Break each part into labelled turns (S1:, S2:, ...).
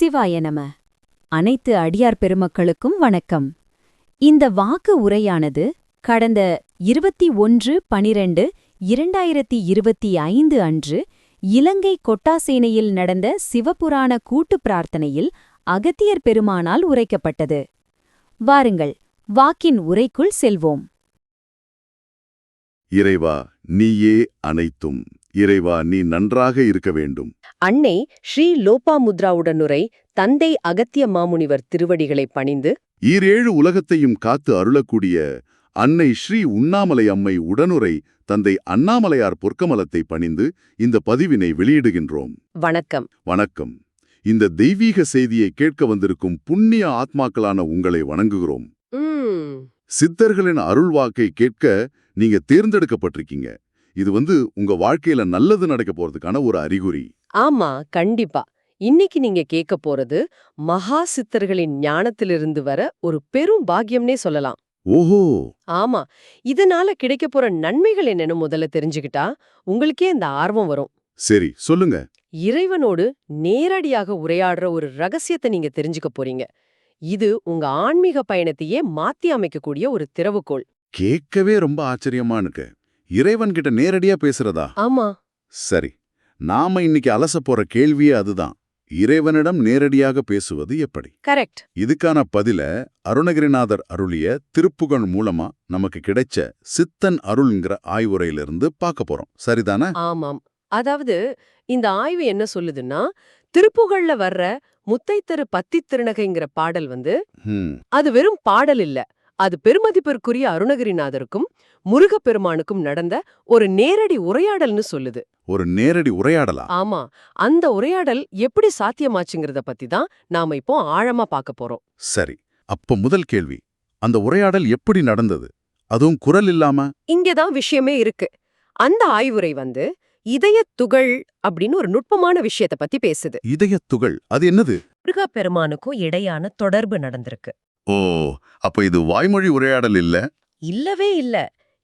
S1: சிவாய நம. அனைத்து அடியார் பெருமக்களுக்கும் வணக்கம். இந்த வாக்கு உரையானது கடந்த இருபத்தி ஒன்று பனிரெண்டு இரண்டாயிரத்தி இருபத்தி ஐந்து அன்று இலங்கை கொட்டாசேனையில் நடந்த சிவபுராண கூட்டுப் பிரார்த்தனையில் அகத்தியர் பெருமானால் உரைக்கப்பட்டது. வாருங்கள் வாக்கின் உரைக்குள் செல்வோம்.
S2: இறைவா நீயே அனைத்தும். இறைவா நீ நன்றாக இருக்க வேண்டும்.
S3: அன்னை ஸ்ரீ லோபாமுத்ராவுடனுரை தந்தை அகத்திய மாமுனிவர் திருவடிகளை பணிந்து
S2: ஈரேழு உலகத்தையும் காத்து அருளக்கூடிய அன்னை ஸ்ரீ உண்ணாமலை அம்மை உடனுரை தந்தை அண்ணாமலையார் பொற்கமலத்தை பணிந்து இந்த பதிவினை வெளியிடுகின்றோம்.
S3: வணக்கம்.
S2: வணக்கம். இந்த தெய்வீக செய்தியை கேட்க வந்திருக்கும் புண்ணிய ஆத்மாக்களான உங்களை வணங்குகிறோம். சித்தர்களின் அருள்வாக்கை கேட்க நீங்க தேர்ந்தெடுக்கப்பட்டிருக்கீங்க. இது வந்து உங்க வாழ்க்கையில நல்லது நடக்க போறதுக்கான ஒரு அறிகுறி.
S3: ஆமா கண்டிப்பா. இன்னைக்கு நீங்க கேட்க போறது மகா சித்தர்களின் ஞானத்திலிருந்து வர ஒரு பெரும் பாக்கியம்னே சொல்லலாம்.
S2: ஓஹோ!
S3: ஆமா இதனால கிடைக்க போற நன்மைகள் என்னன்னு முதல்ல தெரிஞ்சுக்கிட்டா உங்களுக்கே இந்த ஆர்வம் வரும்.
S2: சரி சொல்லுங்க.
S3: இறைவனோடு நேரடியாக உரையாடுற ஒரு ரகசியத்தை நீங்க தெரிஞ்சுக்க போறீங்க. இது உங்க ஆன்மீக பயணத்தையே மாத்தி அமைக்கக்கூடிய ஒரு திறவுகோல்
S2: கேட்கவே ரொம்ப ஆச்சரியமா இருக்கு. இறைவன் கிட்ட நேரடியா பேசுறதா?
S3: ஆமா.
S2: சரி. நாம இன்னைக்கு அலச போற கேள்வியே அதுதான். இறைவனிடம் நேரடியாக பேசுவது எப்படி?
S3: கரெக்ட்.
S2: இதுக்கான பதில அருணகிரிநாதர் அருளிய திருப்புகழ் மூலமா நமக்கு கிடைச்ச சித்தன் அருள்ங்கிற ஆய்வுரையிலிருந்து பார்க்க போறோம். சரிதானே?
S3: ஆமாம். அதாவது இந்த ஆய்வு என்ன சொல்லுதுன்னா திருப்புகழ்ல வர்ற முத்தைத்தரு பத்தி திருநகைங்கிற பாடல் வந்து அது வெறும் பாடல் இல்ல. அது பெருமதிப்பிற்குரிய அருணகிரிநாதருக்கும் முருகப்பெருமானுக்கும் நடந்த ஒரு நேரடி உரையாடல்னு சொல்லுது.
S2: ஒரு நேரடி உரையாடலா?
S3: ஆமா. அந்த உரையாடல் எப்படி சாத்தியமாச்சுங்கிறத பத்தி தான் நாம இப்போ ஆழமா பார்க்க போறோம்.
S2: சரி. அப்ப முதல் கேள்வி. அந்த உரையாடல் எப்படி நடந்தது? அதுவும் குரல் இல்லாம?
S3: இங்கதான் விஷயமே இருக்கு. அந்த ஆய்வுரை வந்து இதயத் துகள் அப்படின்னு ஒரு நுட்பமான விஷயத்த பத்தி பேசுது.
S2: இதயத் துகள் அது என்னது?
S3: முருகப்பெருமானுக்கும் இடையான தொடர்பு நடந்திருக்கு.
S2: ஓ அப்ப இது வாய்மொழி உரையாடல் இல்ல?
S3: இல்லவே இல்ல.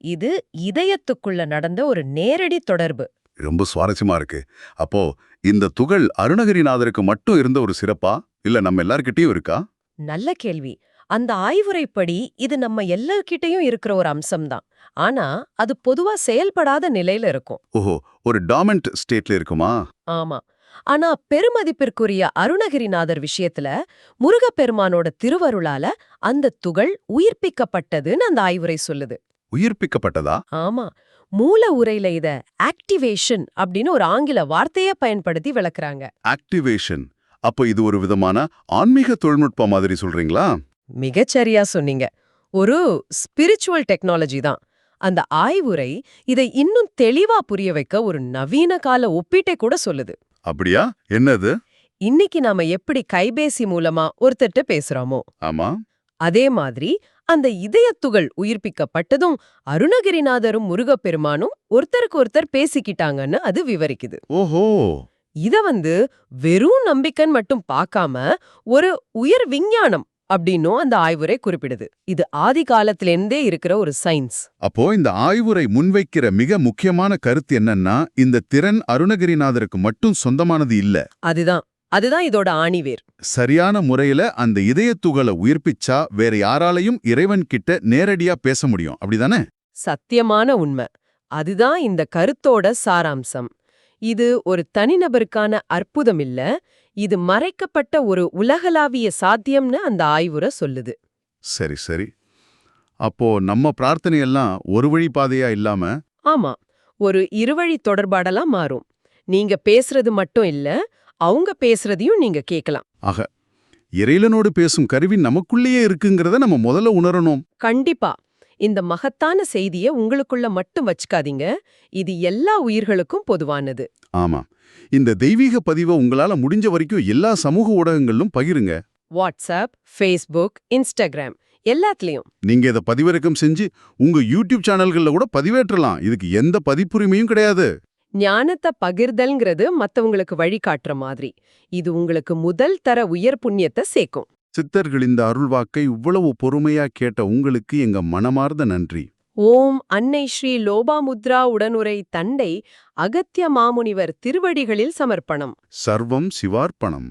S3: இது இதயத்துக்குள்ள நடந்த ஒரு நேரடி தொடர்பு.
S2: ரொம்ப சுவாரஸ்யமா இருக்கு. அப்போ இந்த துகள் அருணகிரிநாதருக்கு மட்டும் இருந்த ஒரு சிறப்பா? இல்ல நம்ம எல்லார்கிட்டயும் இருக்கா?
S3: நல்ல கேள்வி. அந்த ஆய்வுரைப்படி இது நம்ம எல்லார்கிட்டயும் இருக்கிற ஒரு அம்சம்தான். ஆனா அது பொதுவா செயல்படாத நிலையில இருக்கும்.
S2: ஓஹோ ஒரு டாமெண்ட் ஸ்டேட்ல இருக்குமா?
S3: ஆமா. ஆனா பெருமதிப்பிற்குரிய அருணகிரிநாதர் விஷயத்துல முருகப்பெருமானோட திருவருளால அந்த துகள் உயிர்ப்பிக்கப்பட்டதுன்னு அந்த ஆய்வுரை சொல்லுது.
S2: உயிர்ப்பிக்கப்பட்டதா?
S3: ஆமா. மூல உரையில இத ஆக்டிவேஷன் அப்படின்னு ஒரு ஆங்கில வார்த்தைய பயன்படுத்தி விளக்குறாங்க.
S2: ஆக்டிவேஷன். அப்போ இது ஒரு விதமான ஆன்மீக தொழில்நுட்பம் மாதிரி சொல்றீங்களா?
S3: மிகச்சரியா சொன்னீங்க. ஒரு ஸ்பிரிச்சுவல் டெக்னாலஜி தான். அந்த ஆய்வுரை இதை இன்னும் தெளிவா புரிய வைக்க ஒரு நவீன கால ஒப்பீட்டை கூட சொல்லுது.
S2: அப்படியா? என்னது?
S3: இன்னைக்கு நாம எப்படி கைபேசி மூலமா ஒருத்தர்ட்ட பேசுறோமோ?
S2: ஆமா.
S3: அதே மாதிரி அந்த இதயத்துகள் உயிர்ப்பிக்கப்பட்டதும் அருணகிரிநாதரும் முருகப்பெருமானும் ஒருத்தருக்கு ஒருத்தர் பேசிக்கிட்டாங்கன்னு அது விவரிக்குது.
S2: ஓஹோ!
S3: இத வந்து வெறும் நம்பிக்கைன்னு மட்டும் பார்க்காம ஒரு உயர் விஞ்ஞானம் அப்படின்னும் அந்த ஆய்வுரை குறிப்பிடுது. இது ஆதி காலத்திலேருந்தே இருக்கிற ஒரு சயின்ஸ்
S2: அப்போ இந்த ஆய்வுரை முன்வைக்கிற மிக முக்கியமான கருத்து என்னன்னா இந்த திறன் அருணகிரிநாதருக்கு மட்டும் சொந்தமானது இல்ல.
S3: அதுதான். அதுதான் இதோட ஆணிவேர்.
S2: சரியான முறையில அந்த இதயத்துகளை உயிர்ப்பிச்சா வேற யாராலையும் இறைவன் கிட்ட நேரடியா பேச முடியும். அப்படிதானே?
S3: சத்தியமான உண்மை. அதுதான் இந்த கருத்தோட சாராம்சம். இது ஒரு தனிநபருக்கான அற்புதம் இல்ல இது மறைக்கப்பட்ட ஒரு உலகளாவிய சாத்தியம்னு அந்த ஆய்வுரை சொல்லுது.
S2: சரி சரி. அப்போ நம்ம பிரார்த்தனையெல்லாம் ஒரு வழி பாதையா இல்லாம
S3: ஆமா ஒரு இருவழி தொடர்பாடலா மாறும். நீங்க பேசுறது மட்டும் இல்ல அவங்க பேசுறதையும் நீங்க கேட்கலாம்
S2: ஆக இறைவனோடு பேசும் கருவி நமக்குள்ளேயே இருக்குங்கிறத நம்ம முதல்ல உணரணும்.
S3: கண்டிப்பா. இந்த மகத்தான செய்திய உங்களுக்குள்ள மட்டும் வச்சுக்காதீங்க. இது எல்லா உயிர்களுக்கும் பொதுவானது.
S2: ஆமா. இந்த தெய்வீக பதிவை உங்களால முடிஞ்ச வரைக்கும் எல்லா சமூக ஊடகங்களிலும் பகிருங்க.
S3: வாட்ஸ்அப் ஃபேஸ்புக் இன்ஸ்டாகிராம் எல்லாத்துலயும்.
S2: நீங்க இதை பதிவிறக்கம் செஞ்சு உங்க யூடியூப் சேனல்கள்ல கூட பதிவேற்றலாம். இதுக்கு எந்த பதிப்புரிமையும் கிடையாது.
S3: ஞானத்தை பகிர்தல்ங்கிறது மத்தவங்களுக்கு வழிகாட்டுற மாதிரி. இது உங்களுக்கு முதல் தர உயர் புண்ணியத்தை சேர்க்கும்.
S2: சித்தர்கள் இந்த அருள்வாக்கை இவ்வளவு பொறுமையா கேட்ட உங்களுக்கு எங்க மனமார்ந்த நன்றி.
S3: ஓம் அன்னை ஸ்ரீ லோபாமுத்ரா உடனுரை தண்டை அகத்திய மாமுனிவர் திருவடிகளில் சமர்ப்பணம்.
S2: சர்வம் சிவார்ப்பணம்.